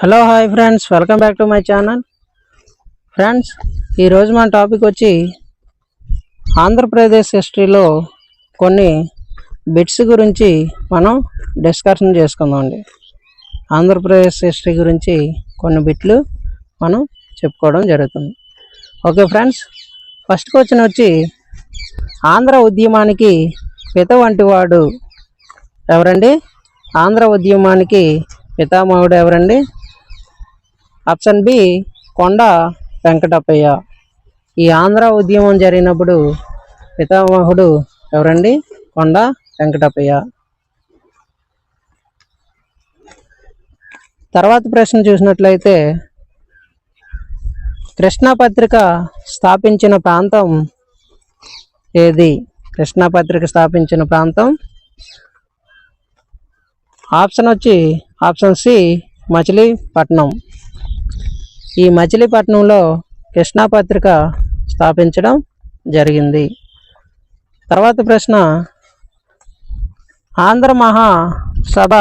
Hello hi friends. Welcome back to my channel. Friends ఈరోజు మన topic వచ్చి ఆంధ్రప్రదేశ్ హిస్టరీలో కొన్ని బిట్స్ గురించి మనం డిస్కషన్ చేసుకుందామండి ఆంధ్రప్రదేశ్ హిస్టరీ గురించి కొన్ని బిట్లు మనం చెప్పుకోవడం జరుగుతుంది. ఓకే ఫ్రెండ్స్ ఫస్ట్ క్వశ్చన్ వచ్చి ఆంధ్ర ఉద్యమానికి పిత వంటివాడు ఎవరండి? ఆంధ్ర ఉద్యమానికి పితామహుడు ఎవరండి? ఆప్షన్ బి కొండ వెంకటప్పయ్య. ఈ ఆంధ్ర ఉద్యమం జరిగినప్పుడు పితామహుడు ఎవరండి? కొండ వెంకటప్పయ్య. తర్వాత ప్రశ్న చూసినట్లయితే కృష్ణా పత్రిక స్థాపించిన ప్రాంతం ఏది? కృష్ణా పత్రిక స్థాపించిన ప్రాంతం? ఆప్షన్ వచ్చి ఆప్షన్ సి మచిలీపట్నం. ఈ మచిలీపట్నంలో కృష్ణా పత్రిక స్థాపించడం జరిగింది. తర్వాత ప్రశ్న ఆంధ్ర మహాసభ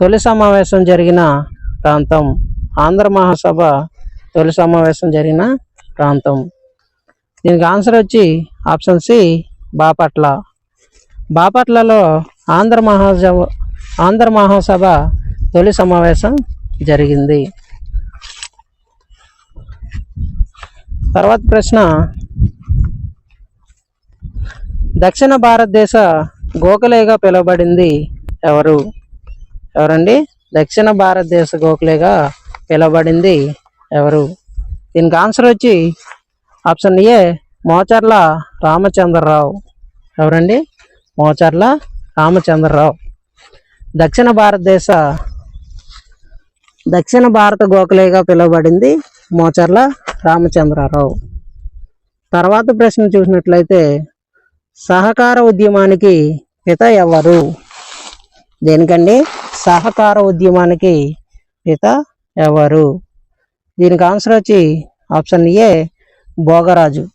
తొలి సమావేశం జరిగిన ప్రాంతం. ఆంధ్ర మహాసభ తొలి సమావేశం జరిగిన ప్రాంతం. దీనికి ఆన్సర్ వచ్చి ఆప్షన్ సి బాపట్ల. బాపట్లలో ఆంధ్ర మహాసభ ఆంధ్ర మహాసభ తొలి సమావేశం జరిగింది. తర్వాత ప్రశ్న. దక్షిణ భారతదేశ గోఖలేగా పిలువబడింది ఎవరు? ఎవరండి? దక్షిణ భారతదేశ గోఖలేగా పిలువబడింది ఎవరు? దీనికి ఆన్సర్ వచ్చి ఆప్షన్ ఏ మోచర్ల రామచంద్రరావు. ఎవరండి? మోచర్ల రామచంద్రరావు. దక్షిణ భారతదేశ దక్షిణ భారత గోఖలేగా పిలువబడింది మోచర్ల రామచంద్రారావు. తర్వాత ప్రశ్న చూసినట్లయితే సహకార ఉద్యమానికి పిత ఎవరు? దేనికండి? సహకార ఉద్యమానికి పిత ఎవరు? దీనికి ఆన్సర్ వచ్చి ఆప్షన్ ఏ భోగరాజు.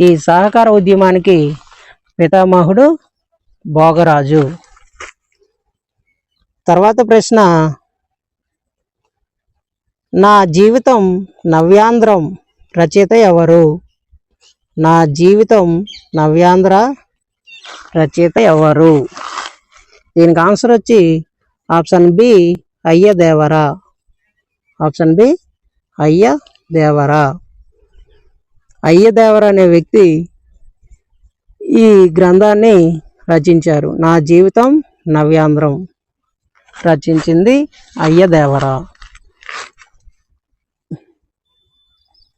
ఈ సహకార ఉద్యమానికి పితామహుడు భోగరాజు. తర్వాత ప్రశ్న నా జీవితం నవ్యాంధ్రం రచయిత ఎవరు? నా జీవితం నవ్యాంధ్ర రచయిత ఎవరు? దీనికి ఆన్సర్ వచ్చి ఆప్షన్ బి అయ్య దేవరా ఆప్షన్ బి అయ్య దేవరా అయ్య దేవర అనే వ్యక్తి ఈ గ్రంథాన్ని రచించారు. నా జీవితం నవ్యాంధ్రం. రచించింది అయ్య దేవరా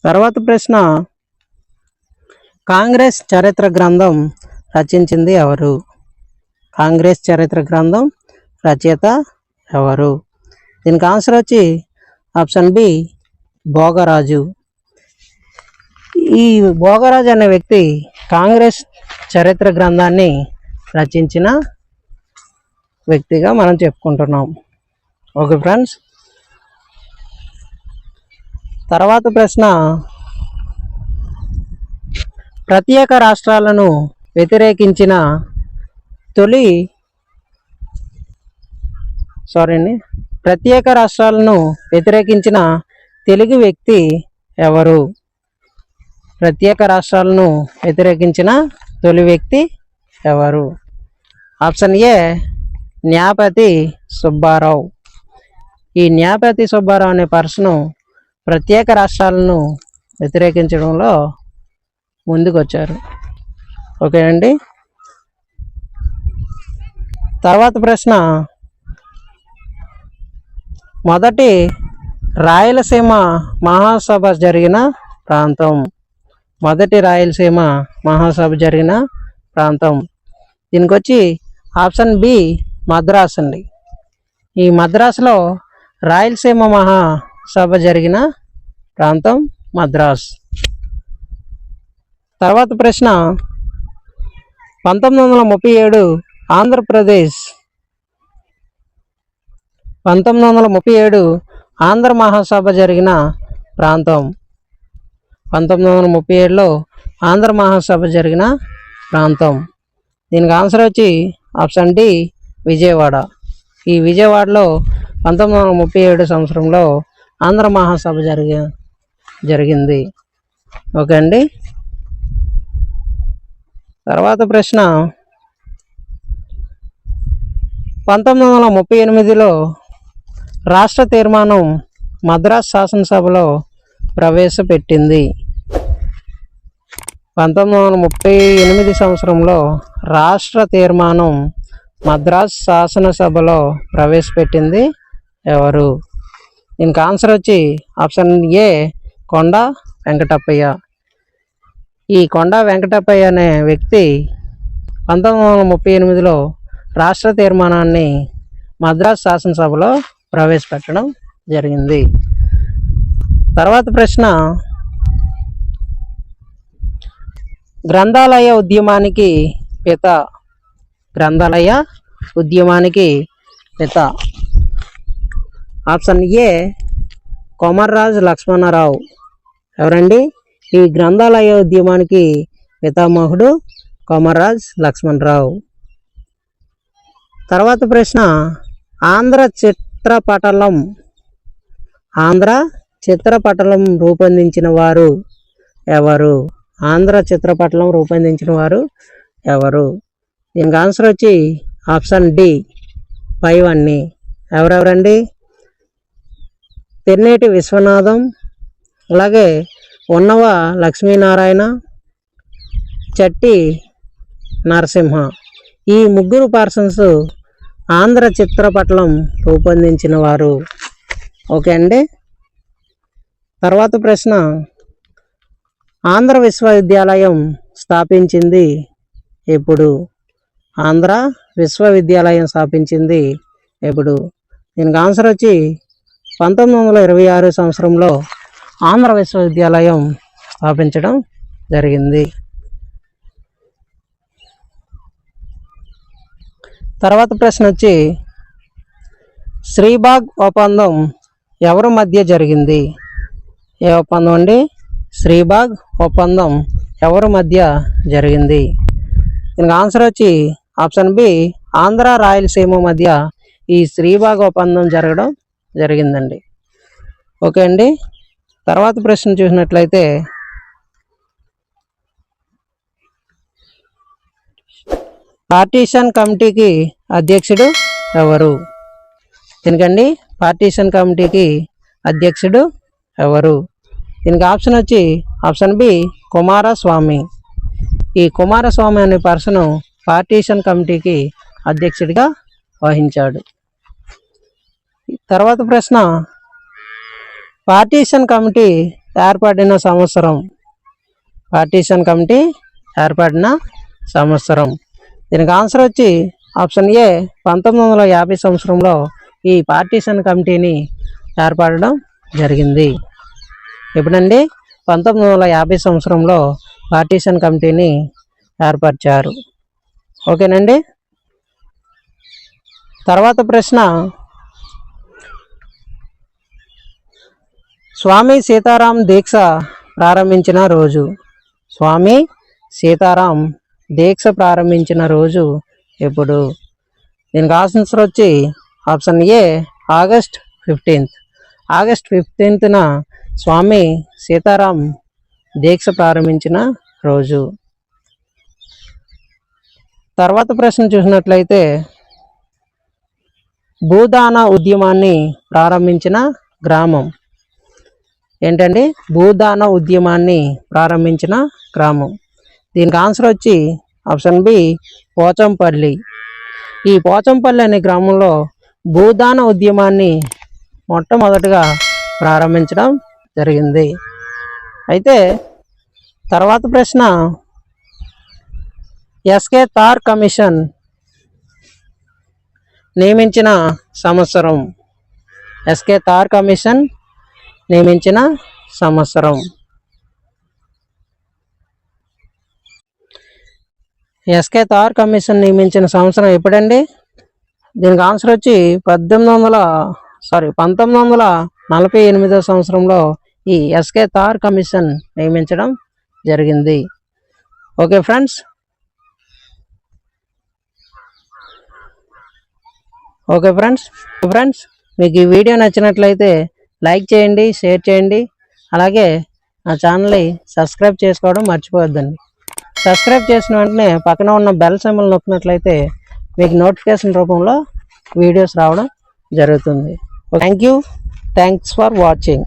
తర్వాత ప్రశ్న కాంగ్రెస్ చరిత్ర గ్రంథం రచించింది ఎవరు? కాంగ్రెస్ చరిత్ర గ్రంథం రచయిత ఎవరు? దీనికి ఆన్సర్ వచ్చి ఆప్షన్ బి భోగరాజు. ఈ భోగరాజు అనే వ్యక్తి కాంగ్రెస్ చరిత్ర గ్రంథాన్ని రచించిన వ్యక్తిగా మనం చెప్పుకుంటున్నాం. ఓకే ఫ్రెండ్స్ తర్వాత ప్రశ్న. ప్రత్యేక రాష్ట్రాలను వ్యతిరేకించిన తొలి సారీ అండి. ప్రత్యేక రాష్ట్రాలను వ్యతిరేకించిన తెలుగు వ్యక్తి ఎవరు? ప్రత్యేక రాష్ట్రాలను వ్యతిరేకించిన తొలి వ్యక్తి ఎవరు? Option A Nyapathi Subbarao. ఈ న్యాపతి సుబ్బారావు అనే పర్సను ప్రత్యేక రాష్ట్రాలను వ్యతిరేకించడంలో ముందుకొచ్చారు. ఓకేనండి తర్వాత ప్రశ్న. మొదటి రాయలసీమ మహాసభ జరిగిన ప్రాంతం. మొదటి రాయలసీమ మహాసభ జరిగిన ప్రాంతం. దీనికి వచ్చి ఆప్షన్ బి మద్రాస్ అండి. ఈ మద్రాసులో రాయలసీమ మహా సభ జరిగిన ప్రాంతం మద్రాస్. తర్వాత ప్రశ్న పంతొమ్మిది వందల ముప్పై ఏడు ఆంధ్రప్రదేశ్ పంతొమ్మిది వందల ముప్పై ఏడు ఆంధ్ర మహాసభ జరిగిన ప్రాంతం. పంతొమ్మిది వందల ముప్పై ఏడులో ఆంధ్ర మహాసభ జరిగిన ప్రాంతం. దీనికి ఆన్సర్ వచ్చి ఆప్షన్ డి విజయవాడ. ఈ విజయవాడలో పంతొమ్మిది వందల ముప్పై ఏడు సంవత్సరంలో ఆంధ్ర మహాసభ జరిగి జరిగింది. ఓకే అండి. తర్వాత ప్రశ్న. పంతొమ్మిది వందల ముప్పై ఎనిమిదిలో రాష్ట్ర తీర్మానం మద్రాస్ శాసనసభలో ప్రవేశపెట్టింది. పంతొమ్మిది వందల ముప్పై ఎనిమిది సంవత్సరంలో రాష్ట్ర తీర్మానం మద్రాస్ శాసనసభలో ప్రవేశపెట్టింది ఎవరు? దీనికి ఆన్సర్ వచ్చి ఆప్షన్ ఏ కొండ వెంకటప్పయ్య. ఈ కొండ వెంకటప్పయ్య అనే వ్యక్తి పంతొమ్మిది వందల ముప్పై ఎనిమిదిలో రాష్ట్ర తీర్మానాన్ని మద్రాస్ శాసనసభలో ప్రవేశపెట్టడం జరిగింది. తర్వాత ప్రశ్న గ్రంథాలయ ఉద్యమానికి పిత. గ్రంథాలయ ఉద్యమానికి పిత. Option A Komarraju Lakshmanarao. ఎవరండి? ఈ గ్రంథాలయ ఉద్యమానికి పితామహుడు కొమర్రాజ్ లక్ష్మణరావు. తర్వాత ప్రశ్న ఆంధ్ర చిత్రపటలం ఆంధ్ర చిత్రపటలం రూపొందించిన వారు ఎవరు? ఆంధ్ర చిత్రపటలం రూపొందించిన వారు ఎవరు? దీనికి ఆన్సర్ వచ్చి ఆప్షన్ డి ఫైవ్ ఎవరెవరండి? తెన్నేటి విశ్వనాథం అలాగే ఉన్నవ లక్ష్మీనారాయణ చట్టి నరసింహ. ఈ ముగ్గురు పర్సన్స్ ఆంధ్ర చిత్రపటలం రూపొందించిన వారు ఓకే అండి? తర్వాత ప్రశ్న. ఆంధ్ర విశ్వవిద్యాలయం స్థాపించింది ఎప్పుడు? ఆంధ్ర విశ్వవిద్యాలయం స్థాపించింది ఎప్పుడు? దీనికి ఆన్సర్ వచ్చి పంతొమ్మిది వందల ఇరవై ఆరు సంవత్సరంలో ఆంధ్ర విశ్వవిద్యాలయం స్థాపించడం జరిగింది. తర్వాత ప్రశ్న వచ్చి శ్రీబాగ్ ఒప్పందం ఎవరి మధ్య జరిగింది? ఏ ఒప్పందం అండి? శ్రీబాగ్ ఒప్పందం ఎవరి మధ్య జరిగింది? దీనికి ఆన్సర్ వచ్చి ఆప్షన్ బి ఆంధ్ర రాయలసీమ మధ్య ఈ శ్రీబాగ్ ఒప్పందం జరగడం జరిగిందండి. ఓకే అండి. తర్వాత ప్రశ్న చూసినట్లయితే పార్టీషన్ కమిటీకి అధ్యక్షుడు ఎవరు? దీనికండి పార్టీషన్ కమిటీకి అధ్యక్షుడు ఎవరు? దీనికి ఆప్షన్ వచ్చి ఆప్షన్ బి కుమారస్వామి. ఈ కుమారస్వామి అనే పర్సను పార్టీషన్ కమిటీకి అధ్యక్షుడిగా వహించాడు. తర్వాత ప్రశ్న. పార్టీషన్ కమిటీ ఏర్పడిన సంవత్సరం. పార్టీషన్ కమిటీ ఏర్పడిన సంవత్సరం. దీనికి ఆన్సర్ వచ్చి ఆప్షన్ ఏ పంతొమ్మిది వందల యాభై సంవత్సరంలో ఈ పార్టీషన్ కమిటీని ఏర్పడడం జరిగింది. ఎప్పుడండి? పంతొమ్మిది వందల యాభై సంవత్సరంలో పార్టీషన్ కమిటీని ఏర్పరిచారు. ఓకేనండి? తర్వాత ప్రశ్న. స్వామి సీతారాం దీక్ష ప్రారంభించిన రోజు. స్వామి సీతారాం దీక్ష ప్రారంభించిన రోజు ఎప్పుడు? దీనికి ఆన్సర్ వచ్చి option A August fifteenth August ఫిఫ్టీన్త్న Swami Sitaram దీక్ష ప్రారంభించిన రోజు. తర్వాత ప్రశ్న చూసినట్లయితే భూదాన ఉద్యమాన్ని ప్రారంభించిన గ్రామం. ఏంటండి భూదాన ఉద్యమాన్ని ప్రారంభించిన గ్రామం. దీనికి ఆన్సర్ వచ్చి ఆప్షన్ బి పోచంపల్లి. ఈ పోచంపల్లి అనే గ్రామంలో భూదాన ఉద్యమాన్ని మొట్టమొదటిగా ప్రారంభించడం జరిగింది. అయితే తర్వాత ప్రశ్న ఎస్కే తార్ కమిషన్ నియమించిన సంవత్సరం. ఎస్కే తార్ కమిషన్ నియమించిన సంవత్సరం. ఎస్కే తార్ కమిషన్ నియమించిన సంవత్సరం ఎప్పుడండి? దీనికి ఆన్సర్ వచ్చి పద్దెనిమిది వందల సారీ పంతొమ్మిది వందల నలభై ఎనిమిదో సంవత్సరంలో ఈ ఎస్కే తార్ కమిషన్ నియమించడం జరిగింది. Okay friends okay friends friends మీకు ఈ వీడియో నచ్చినట్లయితే లైక్ చేయండి షేర్ చేయండి. అలాగే నా ఛానల్ని సబ్స్క్రైబ్ చేసుకోవడం మర్చిపోవద్దండి. సబ్స్క్రైబ్ చేసిన వెంటనే పక్కన ఉన్న బెల్ సింబల్ నొక్కినట్లయితే మీకు నోటిఫికేషన్ రూపంలో వీడియోస్ రావడం జరుగుతుంది. Thank you thanks for watching